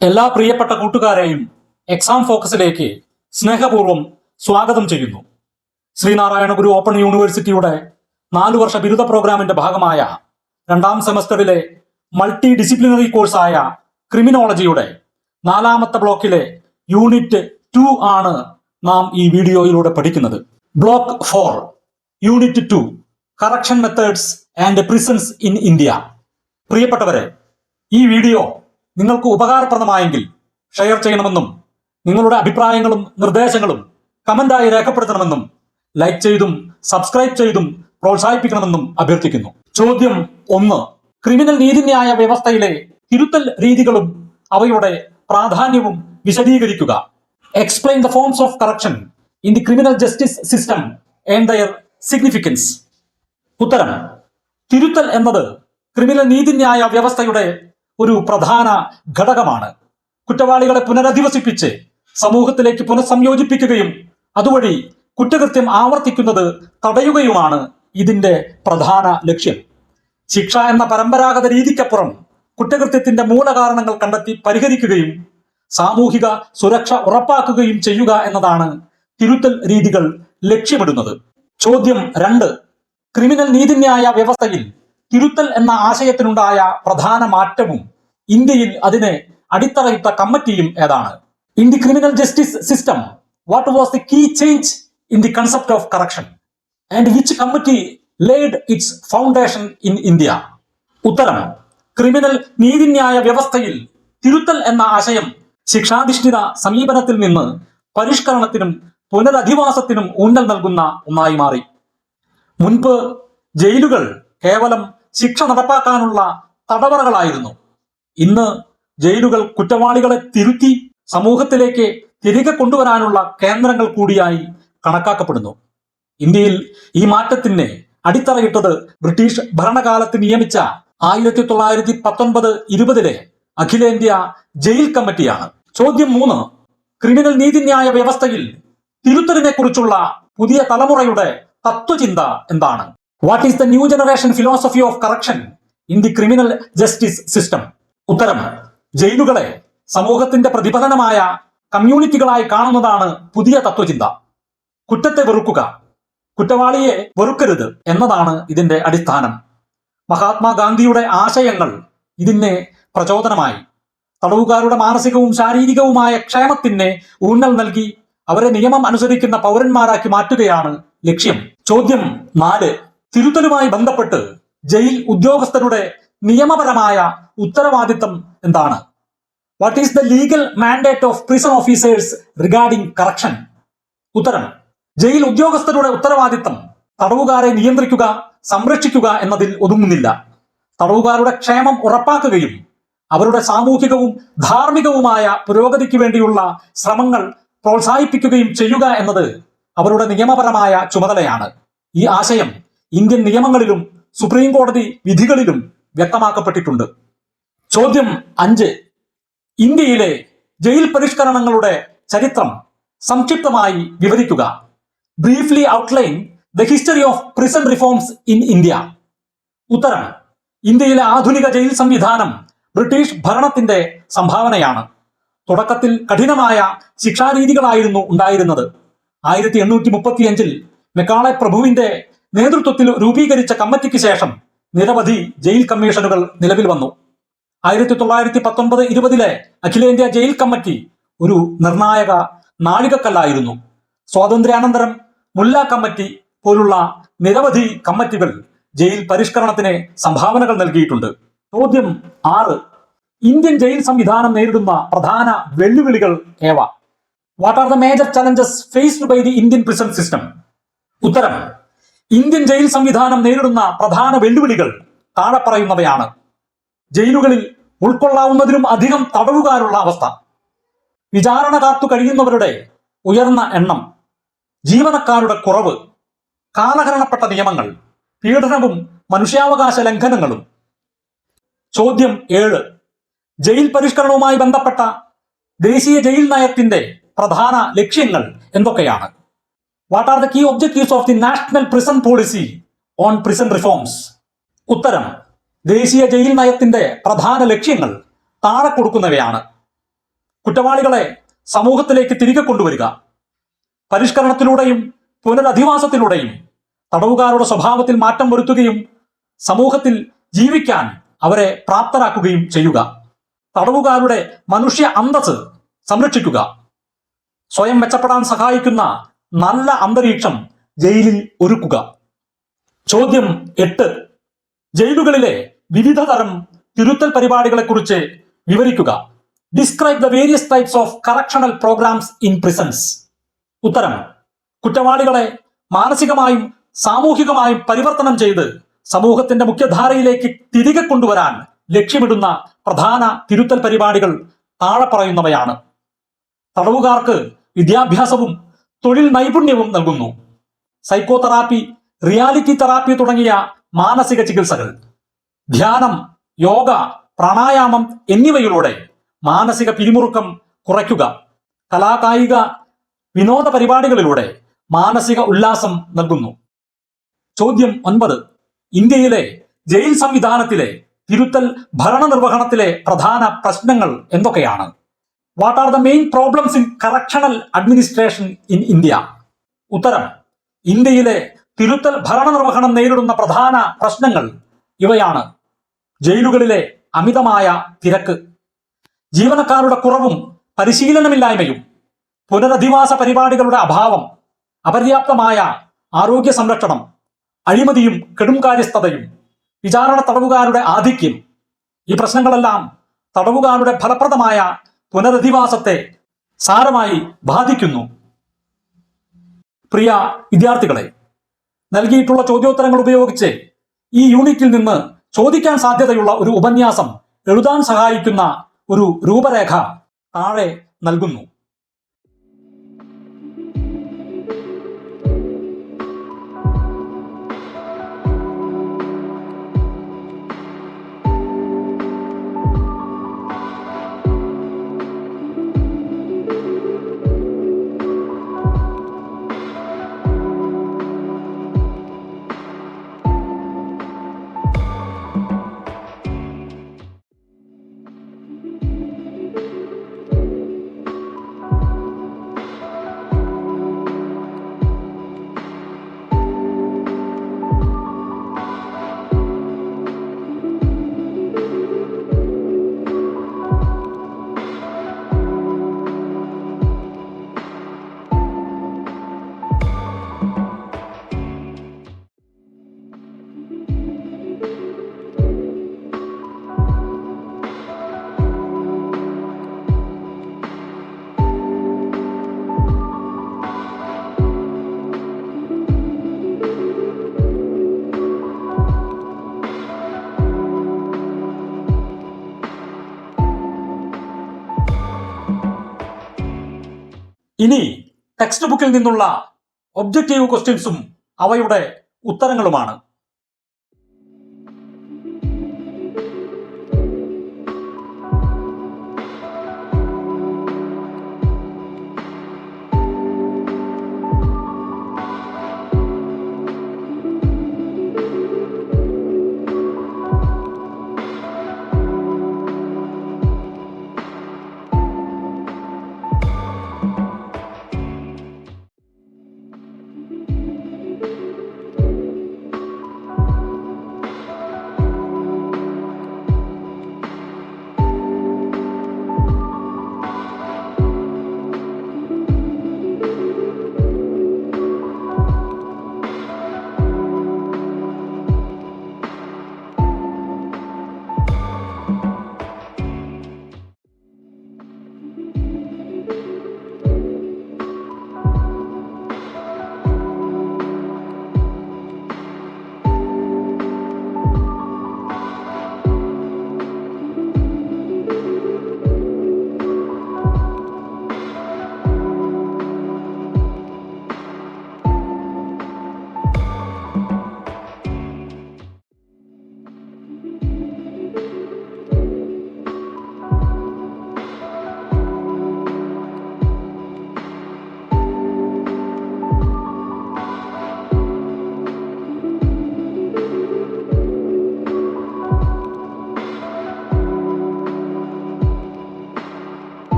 എല്ലാ പ്രിയപ്പെട്ട കൂട്ടുകാരെയും എക്സാം ഫോക്കസിലേക്ക് സ്നേഹപൂർവം സ്വാഗതം ചെയ്യുന്നു. ശ്രീനാരായണ ഗുരു ഓപ്പൺ യൂണിവേഴ്സിറ്റിയുടെ നാലു വർഷ ബിരുദ പ്രോഗ്രാമിന്റെ ഭാഗമായ രണ്ടാം സെമസ്റ്ററിലെ മൾട്ടി ഡിസിപ്ലിനറി കോഴ്സായ ക്രിമിനോളജിയുടെ നാലാമത്തെ ബ്ലോക്കിലെ യൂണിറ്റ് ടു ആണ് നാം ഈ വീഡിയോയിലൂടെ പഠിക്കുന്നത്. Block four unit two correction methods and prisons in India പ്രിയപ്പെട്ടവരെ ഈ വീഡിയോ നിങ്ങൾക്ക് ഉപകാരപ്രദമായെങ്കിൽ ഷെയർ ചെയ്യണമെന്നും നിങ്ങളുടെ അഭിപ്രായങ്ങളും നിർദ്ദേശങ്ങളും കമന്റായി രേഖപ്പെടുത്തണമെന്നും ലൈക്ക് ചെയ്തും സബ്സ്ക്രൈബ് ചെയ്തും പ്രോത്സാഹിപ്പിക്കണമെന്നും അഭ്യർത്ഥിക്കുന്നു. ചോദ്യം ഒന്ന് ക്രിമിനൽ നീതിന്യായ വ്യവസ്ഥയിലെ തിരുത്തൽ രീതികളും അവയുടെ പ്രാധാന്യവും വിശദീകരിക്കുക. Explain the forms of correction in the criminal justice system and their significance ഉത്തരം തിരുത്തൽ എന്നത് ക്രിമിനൽ നീതിന്യായ വ്യവസ്ഥയുടെ ഒരു പ്രധാന ഘടകമാണ്. കുറ്റവാളികളെ പുനരധിവസിപ്പിച്ച് സമൂഹത്തിലേക്ക് പുനഃസംയോജിപ്പിക്കുകയും അതുവഴി കുറ്റകൃത്യം ആവർത്തിക്കുന്നത് തടയുകയുമാണ് ഇതിന്റെ പ്രധാന ലക്ഷ്യം. ശിക്ഷ എന്ന പരമ്പരാഗത രീതിക്കപ്പുറം കുറ്റകൃത്യത്തിന്റെ മൂലകാരണങ്ങൾ കണ്ടെത്തി പരിഹരിക്കുകയും സാമൂഹിക സുരക്ഷ ഉറപ്പാക്കുകയും ചെയ്യുക എന്നതാണ് തിരുത്തൽ രീതികൾ ലക്ഷ്യമിടുന്നത്. ചോദ്യം രണ്ട്. ക്രിമിനൽ നീതിന്യായ വ്യവസ്ഥയിൽ തിരുത്തൽ എന്ന ആശയത്തിനുണ്ടായ പ്രധാന മാറ്റവും ഇന്ത്യയിൽ അതിനെ അടിത്തറയിട്ട കമ്മിറ്റിയും ഏതാണ്. In the criminal justice system what was the key change in the concept of correction and which committee laid its foundation in India ഉത്തരം ക്രിമിനൽ നീതിന്യായ വ്യവസ്ഥയിൽ തിരുത്തൽ എന്ന ആശയം ശിക്ഷാധിഷ്ഠിത സമീപനത്തിൽ നിന്ന് പരിഷ്കരണത്തിനും പുനരധിവാസത്തിനും ഊന്നൽ നൽകുന്ന ഒന്നായി മാറി. മുൻപ് ജയിലുകൾ കേവലം ശിക്ഷ നടപ്പാക്കാനുള്ള തടവറകളായിരുന്നു. ഇന്ന് ജയിലുകൾ കുറ്റവാളികളെ തിരുത്തി സമൂഹത്തിലേക്ക് തിരികെ കൊണ്ടുവരാനുള്ള കേന്ദ്രങ്ങൾ കൂടിയായി കണക്കാക്കപ്പെടുന്നു. ഇന്ത്യയിൽ ഈ മാറ്റത്തിന് അടിത്തറയിട്ടത് ബ്രിട്ടീഷ് ഭരണകാലത്ത് നിയമിച്ച ആയിരത്തി തൊള്ളായിരത്തി പത്തൊൻപത് ഇരുപതിലെ അഖിലേന്ത്യാ ജയിൽ കമ്മിറ്റിയാണ്. ചോദ്യം മൂന്ന് ക്രിമിനൽ നീതിന്യായ വ്യവസ്ഥയിൽ തിരുത്തലിനെ കുറിച്ചുള്ള പുതിയ തലമുറയുടെ തത്വചിന്ത എന്താണ്? What is the new generation philosophy of correction in the criminal justice system ഉത്തരം ജയിലുകളെ സമൂഹത്തിന്റെ പ്രതിഫലനമായ കമ്മ്യൂണിറ്റികളായി കാണുന്നതാണ് പുതിയ തത്വചിന്ത. കുറ്റത്തെ വെറുക്കുക കുറ്റവാളിയെ വെറുക്കരുത് എന്നതാണ് ഇതിന്റെ അടിസ്ഥാനം. മഹാത്മാഗാന്ധിയുടെ ആശയങ്ങൾ ഇതിന് പ്രചോദനമായി. തടവുകാരുടെ മാനസികവും ശാരീരികവുമായ ക്ഷേമത്തിന് ഊന്നൽ നൽകി അവരെ നിയമം അനുസരിക്കുന്ന പൗരന്മാരാക്കി മാറ്റുകയാണ് ലക്ഷ്യം. ചോദ്യം നാല് തിരുത്തലുമായി ബന്ധപ്പെട്ട് ജയിൽ ഉദ്യോഗസ്ഥരുടെ നിയമപരമായ ഉത്തരവാദിത്തം എന്താണ്? What is the legal mandate of prison officers regarding correction ഉത്തരം ജയിൽ ഉദ്യോഗസ്ഥരുടെ ഉത്തരവാദിത്തം തടവുകാരെ നിയന്ത്രിക്കുക സംരക്ഷിക്കുക എന്നതിൽ ഒതുങ്ങുന്നില്ല. തടവുകാരുടെ ക്ഷേമം ഉറപ്പാക്കുകയും അവരുടെ സാമൂഹികവും ധാർമ്മികവുമായ പുരോഗതിക്ക് വേണ്ടിയുള്ള ശ്രമങ്ങൾ പ്രോത്സാഹിപ്പിക്കുകയും ചെയ്യുക എന്നത് അവരുടെ നിയമപരമായ ചുമതലയാണ്. ഈ ആശയം ഇന്ത്യൻ നിയമങ്ങളിലും സുപ്രീം കോടതി വിധികളിലും വ്യക്തമാക്കപ്പെട്ടിട്ടുണ്ട്. ചോദ്യം അഞ്ച്. ഇന്ത്യയിലെ ജയിൽ പരിഷ്കരണങ്ങളുടെ ചരിത്രം സംക്ഷിപ്തമായി വിവരിക്കുക. Briefly outline the history of prison reforms in India ഉത്തരം. ഇന്ത്യയിലെ ആധുനിക ജയിൽ സംവിധാനം ബ്രിട്ടീഷ് ഭരണത്തിന്റെ സംഭാവനയാണ്. തുടക്കത്തിൽ കഠിനമായ ശിക്ഷാരീതികളായിരുന്നു ഉണ്ടായിരുന്നത്. ആയിരത്തി എണ്ണൂറ്റി മുപ്പത്തിയഞ്ചിൽ മെക്കാളെ പ്രഭുവിന്റെ നേതൃത്വത്തിൽ രൂപീകരിച്ച കമ്മിറ്റിക്ക് ശേഷം നിരവധി ജയിൽ കമ്മീഷനുകൾ നിലവിൽ വന്നു. ആയിരത്തി തൊള്ളായിരത്തി പത്തൊൻപത് ഇരുപതിലെ അഖിലേന്ത്യാ ജയിൽ കമ്മിറ്റി ഒരു നിർണായക നാഴികക്കല്ലായിരുന്നു. സ്വാതന്ത്ര്യാനന്തരം മുല്ല കമ്മിറ്റി പോലുള്ള നിരവധി കമ്മിറ്റികൾ ജയിൽ പരിഷ്കരണത്തിന് സംഭാവനകൾ നൽകിയിട്ടുണ്ട്. ചോദ്യം ആറ്. ഇന്ത്യൻ ജയിൽ സംവിധാനം നേരിടുന്ന പ്രധാന വെല്ലുവിളികൾ ഏവ? What are the major challenges faced by the Indian prison system ഉത്തരം. ഇന്ത്യൻ ജയിൽ സംവിധാനം നേരിടുന്ന പ്രധാന വെല്ലുവിളികൾ താഴെ പറയുന്നവയാണ് ജയിലുകളിൽ ഉൾക്കൊള്ളാവുന്നതിലും അധികം തടവുകാരുള്ള അവസ്ഥ. വിചാരണ കാത്തു കഴിയുന്നവരുടെ ഉയർന്ന എണ്ണം ജീവനക്കാരുടെ കുറവ് കാലഹരണപ്പെട്ട നിയമങ്ങൾ പീഡനവും മനുഷ്യാവകാശ ലംഘനങ്ങളും. ചോദ്യം ഏഴ്. ജയിൽ പരിഷ്കരണവുമായി ബന്ധപ്പെട്ട ദേശീയ ജയിൽ നയത്തിന്റെ പ്രധാന ലക്ഷ്യങ്ങൾ എന്തൊക്കെയാണ്? What are the key objectives of the national prison policy on prison reforms ഉത്തരം ദേശീയ ജയിൽ നയത്തിന്റെ പ്രധാന ലക്ഷ്യങ്ങൾ താഴെ കൊടുക്കുന്നവയാണ്. കുറ്റവാളികളെ സമൂഹത്തിലേക്ക് തിരികെ കൊണ്ടുവരിക. പരിഷ്കരണത്തിലൂടെയും പുനരധിവാസത്തിലൂടെയും തടവുകാരുടെ സ്വഭാവത്തിൽ മാറ്റം വരുത്തുകയും സമൂഹത്തിൽ ജീവിക്കാൻ അവരെ പ്രാപ്തരാക്കുകയും ചെയ്യുക. തടവുകാരുടെ മനുഷ്യ അന്തസ് സംരക്ഷിക്കുക. സ്വയം മെച്ചപ്പെടാൻ സഹായിക്കുന്ന നല്ല അന്തരീക്ഷം ജയിലിൽ ഒരുക്കുക. ചോദ്യം എട്ട്. ജയിലുകളിലെ വിവിധ തരം തിരുത്തൽ പരിപാടികളെക്കുറിച്ച് വിവരിക്കുക. Describe the various types of correctional programmes in prisons ഉത്തരം. കുറ്റവാളികളെ മാനസികമായും സാമൂഹികമായും പരിവർത്തനം ചെയ്ത് സമൂഹത്തിന്റെ മുഖ്യധാരയിലേക്ക് തിരികെ കൊണ്ടുവരാൻ ലക്ഷ്യമിടുന്ന പ്രധാന തിരുത്തൽ പരിപാടികൾ താഴെ പറയുന്നവയാണ്. തടവുകാർക്ക് വിദ്യാഭ്യാസവും തൊഴിൽ നൈപുണ്യവും നൽകുന്നു. സൈക്കോ തെറാപ്പി റിയാലിറ്റി തെറാപ്പി തുടങ്ങിയ മാനസിക ചികിത്സകൾ ധ്യാനം യോഗ പ്രാണായാമം എന്നിവയിലൂടെ മാനസിക പിരിമുറുക്കം കുറയ്ക്കുക കലാകായിക വിനോദ പരിപാടികളിലൂടെ മാനസിക ഉല്ലാസം നൽകുന്നു. ചോദ്യം ഒൻപത്. ഇന്ത്യയിലെ ജയിൽ സംവിധാനത്തിലെ തിരുത്തൽ ഭരണനിർവഹണത്തിലെ പ്രധാന പ്രശ്നങ്ങൾ എന്തൊക്കെയാണ്? What are the main problems in correctional administration in India ഉത്തരം ഇന്ത്യയിലെ തിരുത്തൽ ഭരണനിർവഹണം നേരിടുന്ന പ്രധാന പ്രശ്നങ്ങൾ ഇവയാണ്. ജയിലുകളിലെ അമിതമായ തിരക്ക് ജീവനക്കാരുടെ കുറവും പരിശീലനമില്ലായ്മയും പുനരധിവാസ പരിപാടികളുടെ അഭാവം അപര്യാപ്തമായ ആരോഗ്യ സംരക്ഷണം അഴിമതിയും കെടുംകാര്യസ്ഥതയും വിചാരണ തടവുകാരുടെ ആധിക്യം. ഈ പ്രശ്നങ്ങളെല്ലാം തടവുകാരുടെ ഫലപ്രദമായ പുനരധിവാസത്തെ സാരമായി ബാധിക്കുന്നു. പ്രിയ വിദ്യാർത്ഥികളെ നൽകിയിട്ടുള്ള ചോദ്യോത്തരങ്ങൾ ഉപയോഗിച്ച് ഈ യൂണിറ്റിൽ നിന്ന് ചോദിക്കാൻ സാധ്യതയുള്ള ഒരു ഉപന്യാസം എഴുതാൻ സഹായിക്കുന്ന ഒരു രൂപരേഖ താഴെ നൽകുന്നു. ഇനി ടെക്സ്റ്റ് ബുക്കിൽ നിന്നുള്ള ഒബ്ജക്റ്റീവ് ക്വസ്റ്റ്യൻസും അവയുടെ ഉത്തരങ്ങളുമാണ്.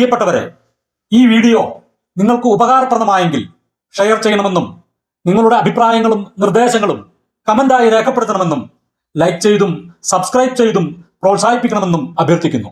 പ്രിയപ്പെട്ടവരെ ഈ വീഡിയോ നിങ്ങൾക്ക് ഉപകാരപ്രദമായെങ്കിൽ ഷെയർ ചെയ്യണമെന്നും നിങ്ങളുടെ അഭിപ്രായങ്ങളും നിർദ്ദേശങ്ങളും കമന്റായി രേഖപ്പെടുത്തണമെന്നും ലൈക്ക് ചെയ്തും സബ്സ്ക്രൈബ് ചെയ്തും പ്രോത്സാഹിപ്പിക്കണമെന്നും അഭ്യർത്ഥിക്കുന്നു.